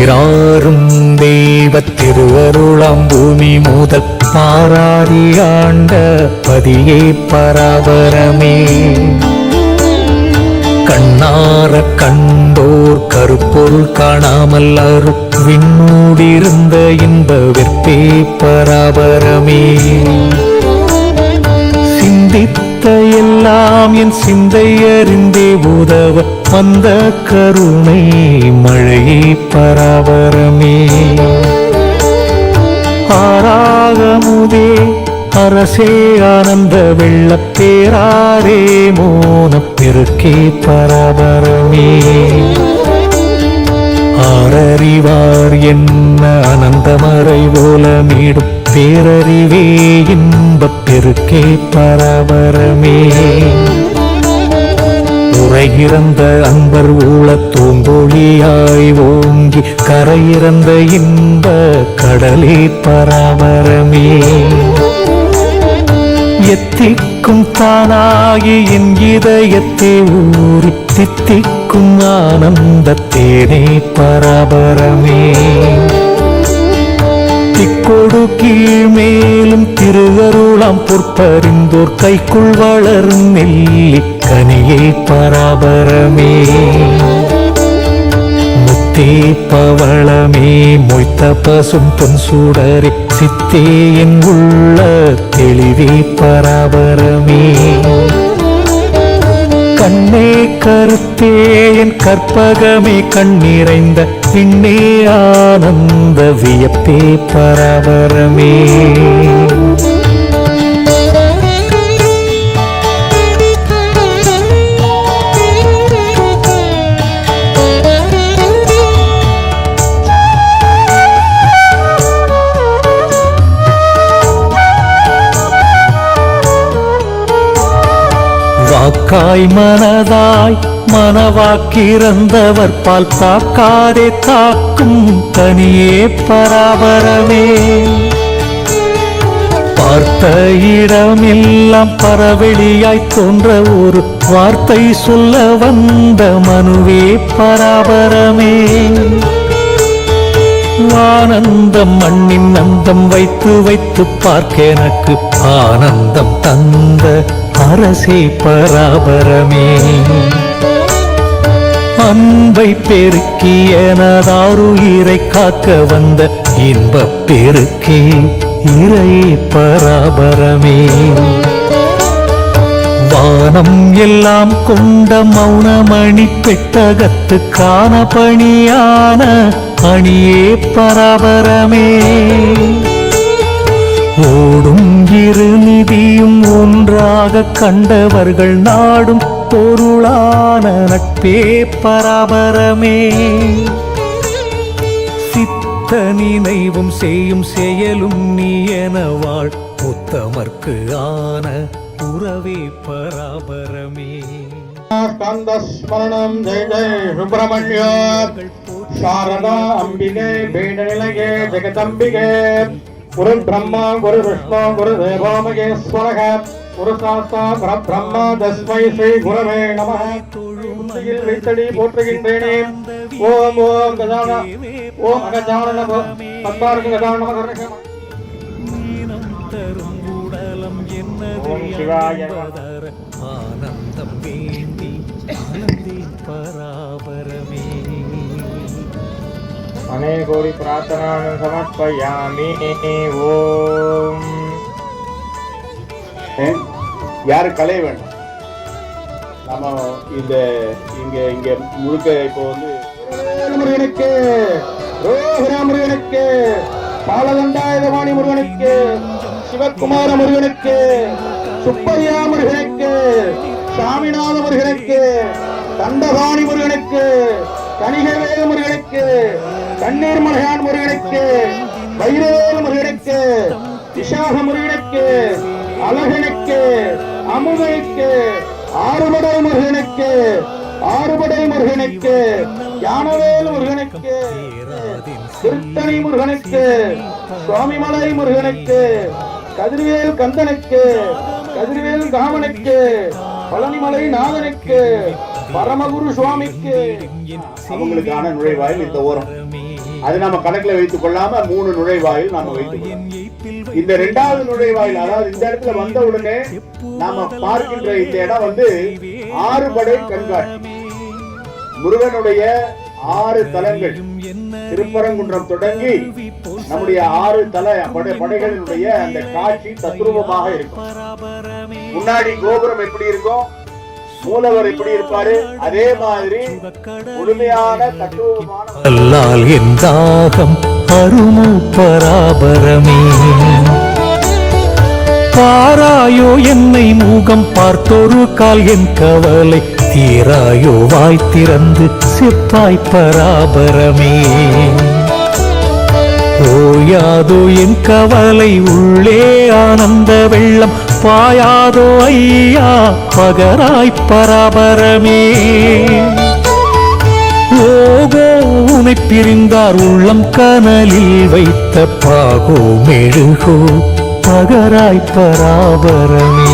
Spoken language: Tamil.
நீராறும் தெய்வ திருவருளாம் பூமி முதல் பாராதி ஆண்ட பதியே பராபரமே. கண்ணார கண்டோர் கருப்பொருள் காணாமல் அருள் விண்ணோடிருந்த இன்ப வெற்பே பராபரமே. சிந்தித்த எல்லாம் என் சிந்தை உதவ வந்த கருணை மழை பராபரமே ஆராகமுதே அரசே ஆனந்த வெள்ளப்பேராரே மோனப் பெருக்கே பராபரமே ஆரறிவார் என்ன அனந்தமறை போல மீடும் பேரறிவே இன்பப் பெருக்கே பராபரமே கரையிறந்த அன்பர் ஊழத் தூங்கொழியாய் ஓங்கி கரையிறந்த இன்ப கடலே பராபரமே. எத்திக்கும் தானாகி என் இதயத்தை ஊறி தித்திக்கும் ஆனந்த தேனே பராபரமே. திக்கொடு கீழ் மேலும் திருவருளாம் பொற்பறிந்தோர் கைக்குள் வளரும் நெல்லி கனியே பராபரமே. முத்தே பவளமே மொய்த்த பசும் பொன் சூடரே. சித்தே என் உள்ள தெளிவே பராபரமே. கண்ணே கருத்தே என் கற்பகமே கண்ணிறைந்த பின்னே ஆனந்த வியப்பே பராபரமே. வாக்காய் மனதாய் மனவாக்கிறந்தவர் பால் தாக்காதே தாக்கும் தனியே பராபரமே. பார்த்த இடமெல்லாம் பரவெளியாய் தோன்ற ஒரு வார்த்தை சொல்ல வந்த மனுவே பராபரமே. ஆனந்தம் மண்ணின் அந்தம் வைத்து வைத்து பார்க்க எனக்கு ஆனந்தம் தந்த அரசே பராபரமே. அன்பை பெருக்கி எனதாருயிரை காக்க வந்த இன்பப் பெருக்கே இறை பராபரமே. வானம் எல்லாம் கொண்ட மௌனமணி பெட்டகத்து காண பணியான அணியே பராபரமே. ஓடும் இரு நிதியும் ஒன்றாக கண்டவர்கள் நாடும் பொருளான நட்பே பராபரமே. சித்த நினைவும் செய்யும் செயலும் நீ என வாழ் உத்தமர்க்கு ஆன உறவே பராபரமே. ஸ்கந்தஸ்மரணம் ஜெய ஜெய சுப்பிரமணிய சாரதா அம்பிகே பீடநிலையே ஜெகதம்பிகே. குரு பிரம்மா குரு விஷ்ணு குரு தேவோ மகேஸ்வரக குரு சாஸ்தா பரபிரம்மா தஸ்மை ஸ்ரீ குரவே நம. முத்தியில் வைத்தடி போற்றுகின்றேனே. ஓம் ஓம் கஜான ஓம் தரும் உடலம் சிவாய நம. என்பதற ஆனந்தம் வேண்டி ஆனந்தி பராபரமே பிரார்த்தனான் சமர்ப்பயாமி ஓம் யாரு கலைய வேண்டாம் நம்ம இந்த இங்க இங்க முழுக்க இப்போ வந்து முருகனுக்கு ரோஹிரா முருகனுக்கு பாலதண்டாயுதபாணி முருகனுக்கு சிவகுமார முருகனுக்கு சுப்பையா முருகனுக்கு சாமிநாத முருகனுக்கு தண்டபாணி முருகனுக்கு கணிகவேல முருகனுக்கு கண்ணீர் மலையான் முருகனுக்கு வைரவேல முருகனுக்கு விசாக முருகனுக்கு அழகனுக்கு அமுதனுக்கு ஆறுபடை முருகனுக்கு ஆறுபடை முருகனுக்கு யானவேல் முருகனுக்கு திருத்தணி முருகனுக்கு சுவாமிமலை முருகனுக்கு கதிர்வேல் கந்தனுக்கு கதிர்வேல் காமனுக்கு பழனிமலை நாதனுக்கு பரமகுரு சுவாமிக்கு. அவங்களுக்கான நுழைவாயில் இந்த ஓரம். அது நம்ம கணக்குல வைத்துக் கொள்ளாம மூணு நுழைவாயில் நாம வைத்துக் இந்த இரண்டாவது நுழைவாயில் அதாவது இந்த இடத்துல வந்த உடனே நாம பார்க்கின்ற இந்த இடம் வந்து ஆறு படை கண்காட்சி. முருகனுடைய ஆறு தலங்கள். திருப்பரங்குன்றம் தொடங்கி நம்முடைய ஆறு தல படை படைகளினுடைய அந்த காட்சி தத்ரூபமாக இருக்கும். முன்னாடி கோபுரம் எப்படி இருக்கும்? மூலவர் எப்படி இருப்பாரு? அதே மாதிரி முழுமையான தத்துவமான என் தாகம் அருமு பராபரமே. பாராயோ என்னை மூகம் பார்த்தொரு கால் என் கவலை தீராயோ வாய் திறந்து சிப்பாய் பராபரமே. ஓயாதோ என் கவலை உள்ளே ஆனந்த வெள்ளம் பாயாதோ ஐயா பகராய் பராபரமே. ஓகோ உனை பிரிந்தார் உள்ளம் கனலில் வைத்த பாகோ மெழுகோ பகராய் பராபரமே.